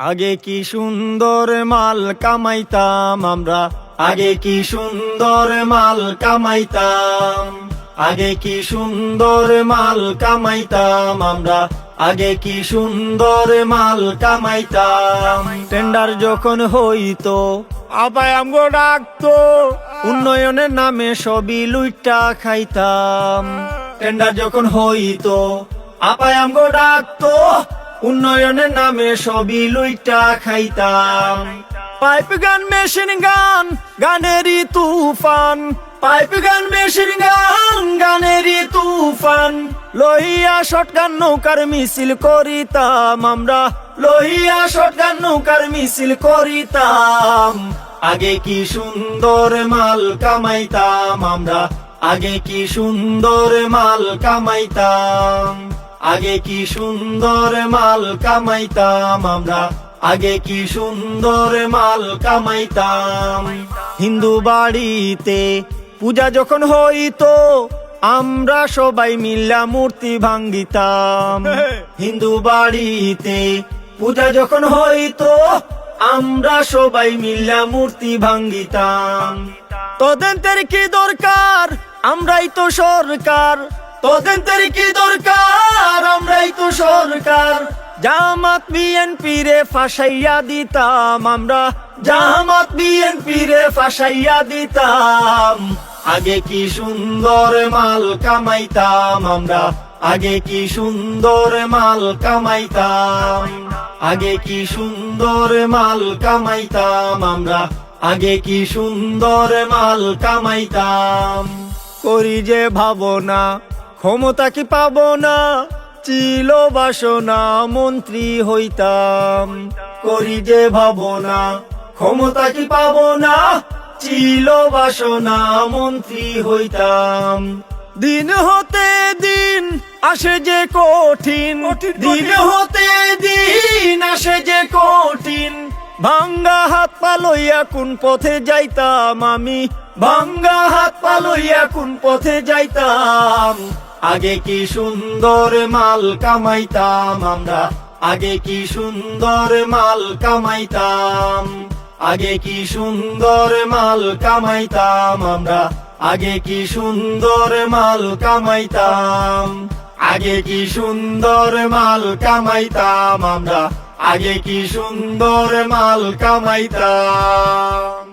আগে কি সুন্দর মাল কামাইতাম আমরা? আগে কি সুন্দর মাল কামাইতাম? আগে কি সুন্দর মাল কামাইতাম আমরা? আগে কি সুন্দর মাল কামাইতাম? টেন্ডার যখন হইতো আবাই আমগো ডাকতো। উন্নয়নের নামে সবই লুইটা খাইতাম। টেন্ডার যখন হইতো আপায় আমগো ডাকতো। উন্নয়নের নামে সবই লুইটা খাইতাম। পাইপ গান, মেশিন গান, গানেরই তুফান। পাইপ গান, মেশিন গান, গানেরই তুফান। লহিয়া শটগান, নৌকার মিছিল করিতাম আমরা। লহিয়া শটগান, নৌকার মিছিল করিতাম। আগে কি সুন্দর মাল কামাইতাম আমরা? আগে কি সুন্দর মাল কামাইতাম? আগে কি সুন্দর মাল কামাইতাম আমরা? আগে কি সুন্দর মাল কামাইতাম? হিন্দু বাড়িতে পূজা যখন হইতো আমরা সবাই মিল্লা মূর্তি ভাঙ্গিতাম। হিন্দু বাড়িতে পূজা যখন হইতো আমরা সবাই মিল্লা মূর্তি ভাঙ্গিতাম। তদন্তের কি দরকার? আমরাই তো সরকার। তদন্তের কি দরকার? সরকার, জামাত বিএনপি রে ফাঁসাইয়া দিতাম আমরা। জামাত বিএনপি রে ফাঁসাইয়া দিতাম। আগে কি সুন্দর মাল কামাইতাম আমরা। আগে কি সুন্দর মাল কামাইতাম। আগে কি সুন্দর মাল কামাইতাম আমরা। আগে কি সুন্দর মাল কামাইতাম। করি যে ভাবনা, ক্ষমতা কি পাবো না? চিল বাসনা মন্ত্রী হইতাম। করি যে ভাবনা ক্ষমতা কি পাবো না? চিল বাসনা মন্ত্রী হইতাম। দিন হতে দিন আসে যে কঠিন। দিন হতে দিন আসে যে কঠিন। ভাঙ্গা হাত পালইয়া কোন পথে যাইতাম আমি? ভাঙ্গা হাত পালইয়া কোন পথে যাইতাম? আগে কি সুন্দর মাল কামাইতাম আমরা? আগে কি সুন্দর মাল কামাইতাম? আগে কি সুন্দর মাল কামাইতাম আমরা? আগে কি সুন্দর মাল কামাইতাম? আগে কি সুন্দর মাল কামাইতাম আমরা? আগে কি সুন্দর মাল কামাইতাম?